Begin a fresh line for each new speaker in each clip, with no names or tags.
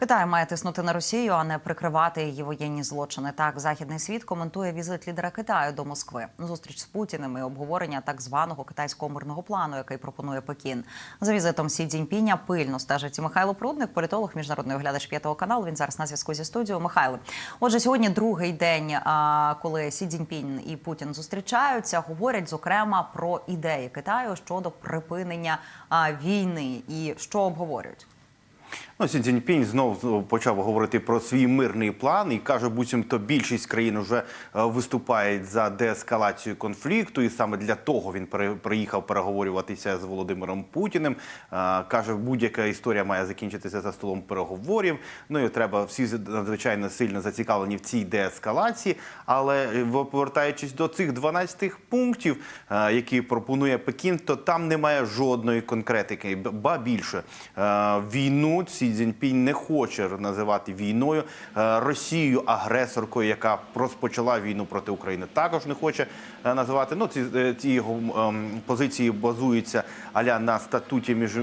Китай має тиснути на Росію, а не прикривати її воєнні злочини. Так, західний світ коментує візит лідера Китаю до Москви. Зустріч з Путіним і обговорення так званого китайського мирного плану, який пропонує Пекін. За візитом Сі Цзіньпіня пильно стежить Михайло Прудник, політолог, міжнародний оглядач п'ятого каналу. Він зараз на зв'язку зі студією. Михайло, отже, сьогодні другий день, коли Сі Цзіньпінь і Путін зустрічаються, говорять зокрема про ідеї Китаю щодо припинення війни і що обговорюють.
Ну, Сі Цзіньпінь знов почав говорити про свій мирний план і каже, буцімто більшість країн вже виступають за деескалацію конфлікту, і саме для того він приїхав переговорюватися з Володимиром Путіним. Е, Каже, будь-яка історія має закінчитися за столом переговорів. Ну і треба всі надзвичайно сильно зацікавлені в цій деескалації. Але е, повертаючись до цих 12 пунктів, е, які пропонує Пекін, то там немає жодної конкретики. Ба більше війну Сі Цзіньпінь не хоче називати війною Е, Росію агресоркою, яка розпочала війну проти України. Також не хоче е, називати. Ну ці, е, ці його ем, позиції базуються аля на статуті між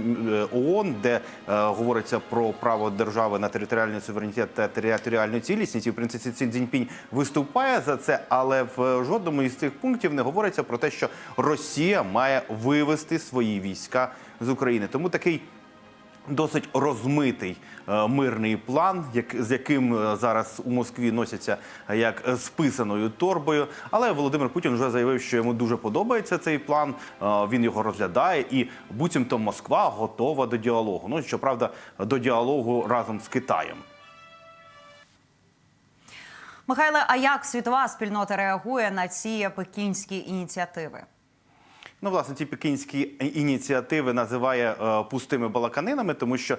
ООН, де говориться про право держави на територіальний суверенітет та територіальну цілісність. І в принципі Сі Цзіньпінь виступає за це, але в жодному із цих пунктів не говориться про те, що Росія має вивести свої війська з України. Тому такий досить розмитий е, мирний план, з яким е, зараз у Москві носяться е, як з писаною торбою. Але Володимир Путін вже заявив, що йому дуже подобається цей план. Він його розглядає, і буцімто Москва готова до діалогу. Ну щоправда, до діалогу разом з Китаєм.
Михайле, а як світова спільнота реагує на ці пекінські ініціативи?
Ну, власне, ці пекінські ініціативи називає е, пустими балаканинами, тому що е,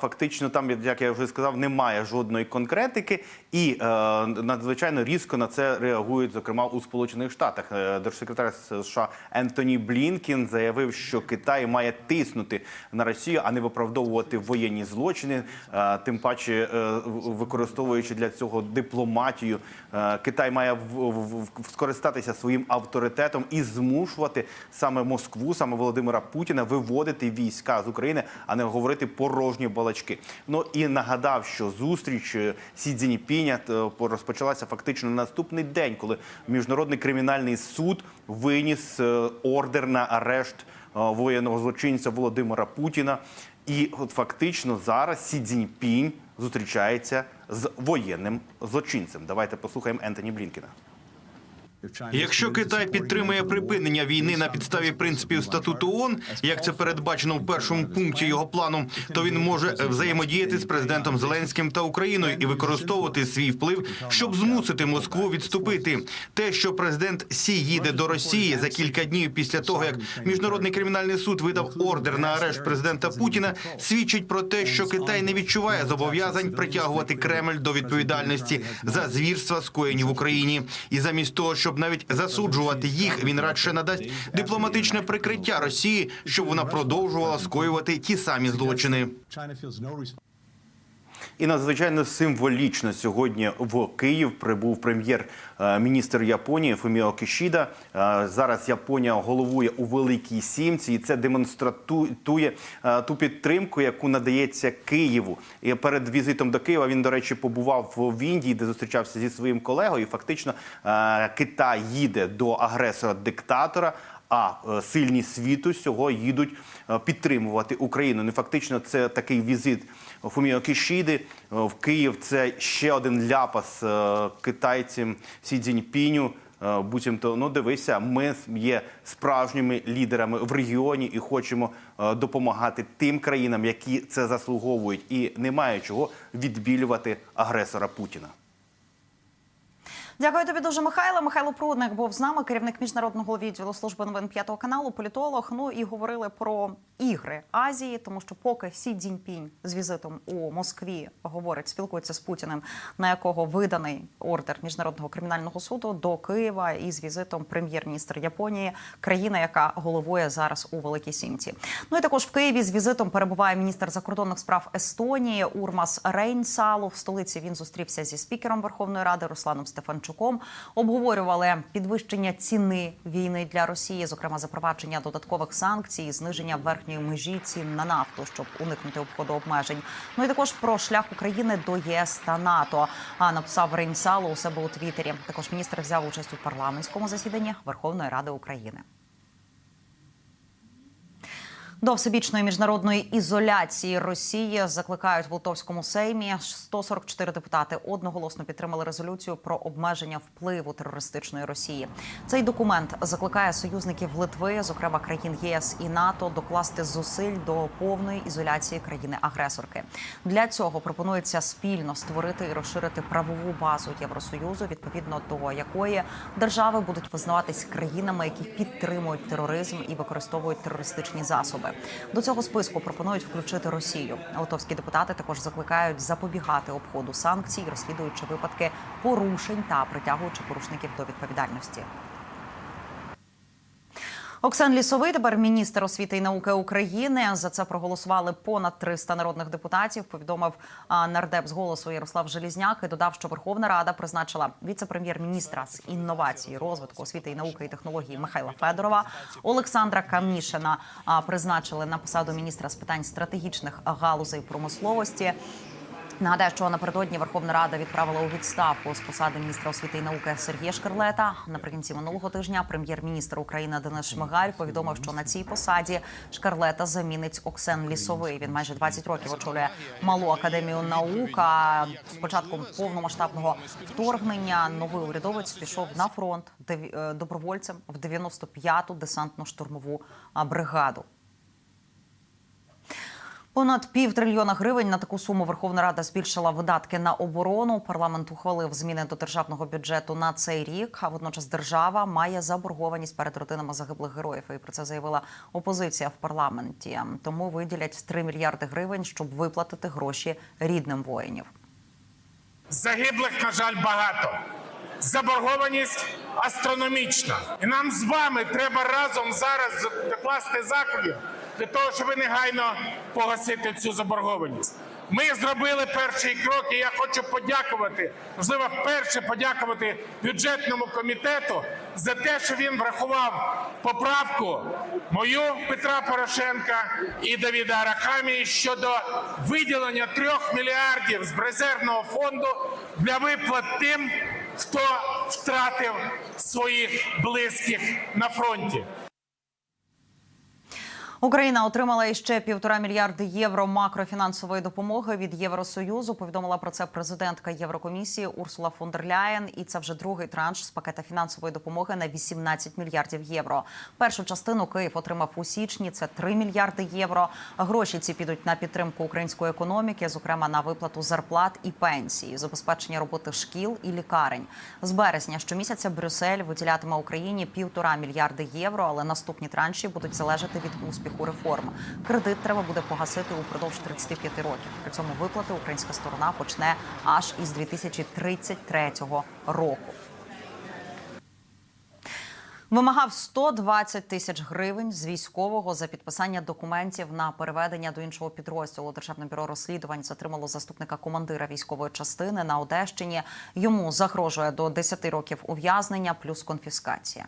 фактично там, як я вже сказав, немає жодної конкретики, і е, надзвичайно різко на це реагують, зокрема у Сполучених Штатах. Е, Держсекретар США Ентоні Блінкін заявив, що Китай має тиснути на Росію, а не виправдовувати воєнні злочини, е, тим паче е, використовуючи для цього дипломатію. Е, Китай має в- в- в- скористатися своїм авторитетом і змушувати саме Москву, саме Володимира Путіна виводити війська з України, а не говорити порожні балачки. Ну і нагадав, що зустріч е, Сі Цзіньпіня е, розпочалася фактично на наступний день, коли міжнародний кримінальний суд виніс е, ордер на арешт воєнного злочинця Володимира Путіна. І от фактично зараз Сі Цзіньпінь зустрічається з воєнним злочинцем. Давайте послухаємо Ентоні Блінкіна.
Якщо Китай підтримує припинення війни на підставі принципів статуту ООН, як це передбачено в першому пункті його плану, то він може взаємодіяти з президентом Зеленським та Україною і використовувати свій вплив, щоб змусити Москву відступити. Те, що президент Сі їде до Росії за кілька днів після того, як міжнародний кримінальний суд видав ордер на арешт президента Путіна, свідчить про те, що Китай не відчуває зобов'язань притягувати Кремль до відповідальності за звірства, скоєні в Україні, і замість того, щоб навіть засуджувати їх, він радше надасть дипломатичне прикриття Росії, щоб вона продовжувала скоювати ті самі злочини.
І надзвичайно символічно сьогодні в Київ прибув прем'єр-міністр Японії Фуміо Кішіда. Е, Зараз Японія головує у Великій Сімці, і це демонструє е, ту підтримку, яку надається Києву. І перед візитом до Києва він, до речі, побував в Індії, де зустрічався зі своїм колегою. І фактично е, Китай їде до агресора-диктатора. А е, сильні світу цього їдуть е, підтримувати Україну. Не фактично, це такий візит Фуміо Кішіди е, в Київ. Це ще один ляпас китайцям Сі Цзіньпіню. Буцімто, ну дивися, ми є справжніми лідерами в регіоні і хочемо допомагати тим країнам, які це заслуговують, і немає чого відбілювати агресора Путіна.
Дякую тобі дуже, Михайло. Михайло Прудник був з нами, керівник міжнародного відділу служби новин п'ятого каналу, політолог. Ну і говорили про ігри Азії, тому що поки Сі Цзіньпінь з візитом у Москві говорить, спілкується з Путіним, на якого виданий ордер міжнародного кримінального суду до Києва, і з візитом прем'єр-міністр Японії, країна, яка головує зараз у Великій Сімці. Ну і також в Києві з візитом перебуває міністр закордонних справ Естонії Урмас Рейнсалу. В столиці він зустрівся зі спікером Верховної Ради Русланом Стефанчуком. Романчуком обговорювали підвищення ціни війни для Росії, зокрема запровадження додаткових санкцій, зниження верхньої межі цін на нафту, щоб уникнути обходу обмежень. Ну і також про шлях України до ЄС та НАТО. А написав Рейнсало у себе у Твіттері. Також міністр взяв участь у парламентському засіданні Верховної Ради України. До всебічної міжнародної ізоляції Росії закликають в Литовському сеймі. 144 депутати одноголосно підтримали резолюцію про обмеження впливу терористичної Росії. Цей документ закликає союзників Литви, зокрема країн ЄС і НАТО, докласти зусиль до повної ізоляції країни-агресорки. Для цього пропонується спільно створити і розширити правову базу Євросоюзу, відповідно до якої держави будуть визнаватись країнами, які підтримують тероризм і використовують терористичні засоби. До цього списку пропонують включити Росію. Литовські депутати також закликають запобігати обходу санкцій, розслідуючи випадки порушень та притягуючи порушників до відповідальності. Оксан Лісовий, тепер міністр освіти і науки України. За це проголосували понад 300 народних депутатів. Повідомив нардеп з голосу Ярослав Желізняк і додав, що Верховна Рада призначила віце-прем'єр-міністра з інновації, розвитку освіти і науки і технології Михайла Федорова. Олександра Камнішина призначили на посаду міністра з питань стратегічних галузей промисловості. Нагадаю, що напередодні Верховна Рада відправила у відставку з посади міністра освіти і науки Сергія Шкарлета. Наприкінці минулого тижня прем'єр-міністр України Денис Шмигаль повідомив, що на цій посаді Шкарлета замінить Оксен Лісовий. Він майже 20 років очолює малу академію наук. А з початком повномасштабного вторгнення новий урядовець пішов на фронт е, добровольцем в 95-ту десантно-штурмову бригаду. Понад півтрильйона гривень на таку суму Верховна Рада збільшила видатки на оборону. Парламент ухвалив зміни до державного бюджету на цей рік. А водночас держава має заборгованість перед родинами загиблих героїв. І про це заявила опозиція в парламенті. Тому виділять 3 мільярди гривень, щоб виплатити гроші рідним воїнів.
Загиблих, на жаль, багато. Заборгованість астрономічна. І нам з вами треба разом зараз докласти заходів для того, щоб негайно погасити цю заборгованість. Ми зробили перший крок, і я хочу подякувати, можливо, вперше подякувати бюджетному комітету за те, що він врахував поправку мою Петра Порошенка і Давіда Арахамії щодо виділення трьох мільярдів з резервного фонду для виплат тим, хто втратив своїх близьких на фронті.
Україна отримала іще півтора мільярди євро макрофінансової допомоги від Євросоюзу. Повідомила про це президентка Єврокомісії Урсула фон дер Ляєн. І це вже другий транш з пакета фінансової допомоги на 18 мільярдів євро. Першу частину Київ отримав у січні. Це 3 мільярди євро. Гроші ці підуть на підтримку української економіки, зокрема на виплату зарплат і пенсії, забезпечення роботи шкіл і лікарень. З березня щомісяця Брюссель виділятиме Україні півтора мільярди євро, але наступні транші будуть залежати від успіху реформ. Кредит треба буде погасити упродовж 35 років. При цьому виплати українська сторона почне аж із 2033 року. Вимагав 120 тисяч гривень з військового за підписання документів на переведення до іншого підрозділу. Державне бюро розслідувань затримало заступника командира військової частини на Одещині. Йому загрожує до 10 років ув'язнення плюс конфіскація.